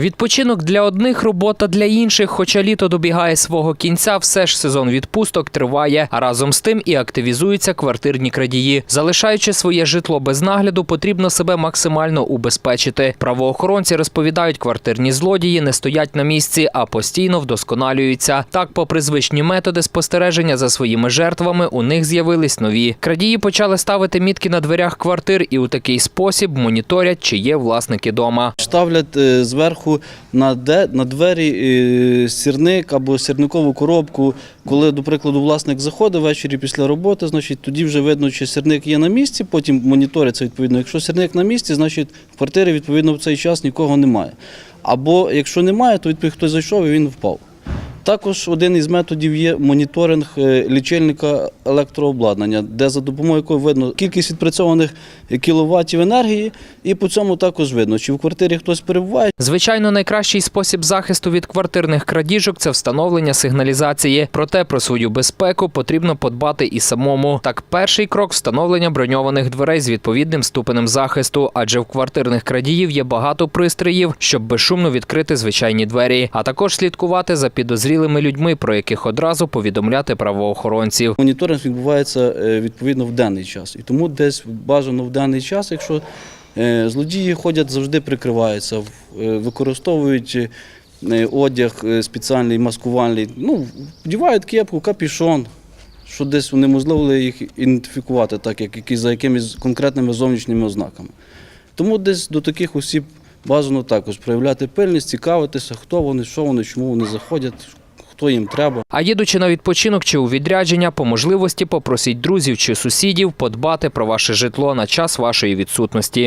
Відпочинок для одних, робота для інших. Хоча літо добігає свого кінця, все ж сезон відпусток триває. А разом з тим і активізуються квартирні крадії. Залишаючи своє житло без нагляду, потрібно себе максимально убезпечити. Правоохоронці розповідають, квартирні злодії не стоять на місці, а постійно вдосконалюються. Так, попри звичні методи спостереження за своїми жертвами, у них з'явились нові. Крадії почали ставити мітки на дверях квартир і у такий спосіб моніторять, чи є власники дома. Ставлять е, зверху на, де, на двері е, сірник або сірникову коробку. Коли, до прикладу, власник заходить ввечері після роботи, значить тоді вже видно, чи сірник є на місці, потім моніториться відповідно. Якщо сірник на місці, значить в квартирі відповідно в цей час нікого немає. Або якщо немає, то відповідно хтось зайшов і він впав. Також один із методів є моніторинг е, лічильника електрообладнання, де за допомогою якого видно кількість відпрацьованих кіловатів енергії, і по цьому також видно, чи в квартирі хтось перебуває, Звичайно, найкращий спосіб захисту від квартирних крадіжок це встановлення сигналізації. Проте про свою безпеку потрібно подбати і самому. Так, перший крок встановлення броньованих дверей з відповідним ступенем захисту, адже в квартирних крадіїв є багато пристроїв, щоб безшумно відкрити звичайні двері, а також слідкувати за підозрілими людьми, про яких одразу повідомляти правоохоронців. Моніторинг відбувається е, відповідно в денний час. І тому десь бажано в денний час, якщо е, злодії ходять, завжди прикриваються, е, використовують одяг спеціальний, маскувальний, ну, вдівають кепку, капюшон, що десь унеможливо їх ідентифікувати, так як за якимись конкретними зовнішніми ознаками. Тому десь до таких осіб бажано також проявляти пильність, цікавитися, хто вони, що вони, чому вони заходять, хто їм треба. А їдучи на відпочинок чи у відрядження, по можливості попросіть друзів чи сусідів подбати про ваше житло на час вашої відсутності.